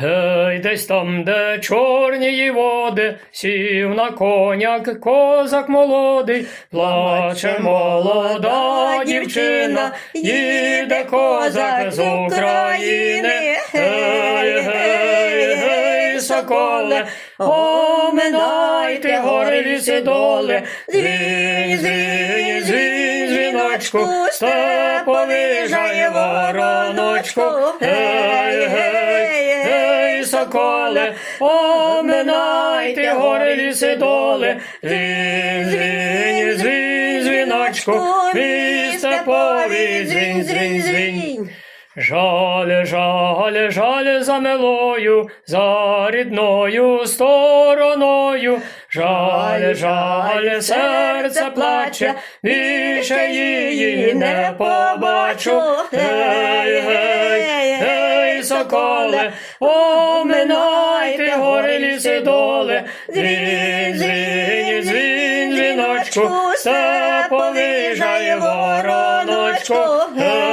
Гей, десь там, де чорні води, сів на коняк козак молодий, плаче молода дівчина, їде козак з України. Гей, гей, гей, соколе, оминайте гори ліси доли, звінь, звінь, дзвіночку, степовий вороночку. Гей, гей, гей, соколе, оминайте гори ліси доли, звінь, звінь, звінь, дзвіночку, місце пові, звінь, звінь, звінь. Жаль, жаль, жаль за милою, за рідною стороною. Жаль, жаль, серце плаче, більше її не побачу. Гей, гей, гей, соколе, оминайте гори ліси доли. Дзвінь, дзвінь, дзвінь, дзвіночку, степовий жає вороночку. Гей,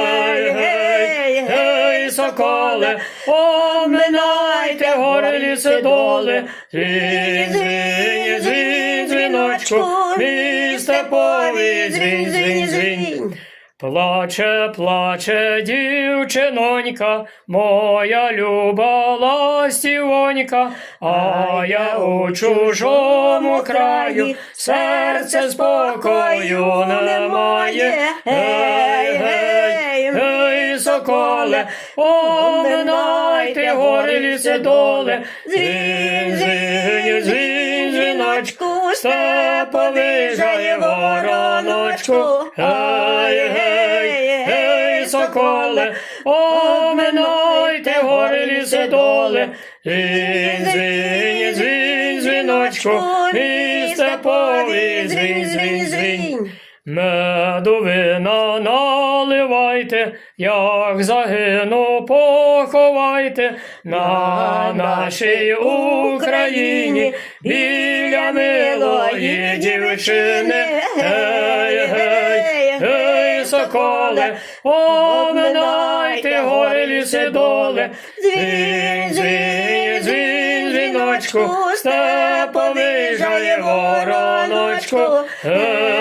соколе, оминайте гори ліси доли. Дзвінь, дзвінь, дзвінь, дзвіночку, місте пові, дзвінь, дзвінь, дзвінь. Плаче, плаче дівчинонька, моя люба ластівонька, а я у чужому краю, серце спокою немає. Соколе, оминайте гори ліси доли, дзвінь, дзвінь, дзвінь, дзвіночку, степовий жає вороночку. Гей, гей, гей, соколе, оминайте гори ліси доли, дзвінь, дзвінь, дзвінь, дзвіночку, місце пові, дзвінь, дзвінь, дзвінь. Меду вина наливайте, як загину, поховайте на нашій Україні біля милої дівчини. Гей, гей, гей, соколе, оминайте гори ліси доли, дзвінь, дзвінь, дзвінь, дзвіночку, степовий вороночку. Гей,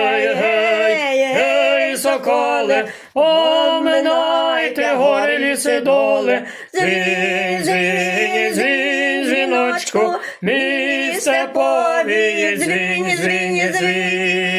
соколе, оминайте гори ліси доле, дзвінь, дзвінь, дзвінь, дзвіночку, місце повіє, дзвінь, дзвінь, дзвінь.